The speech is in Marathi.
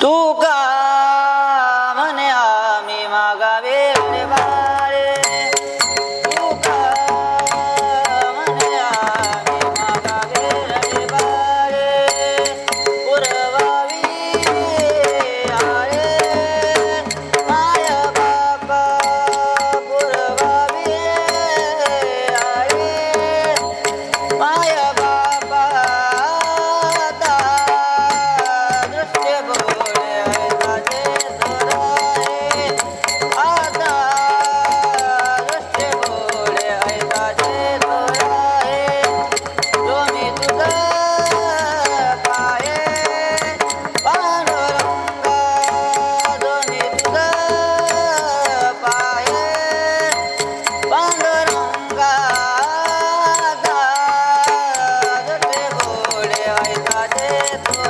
तू का বাজে তো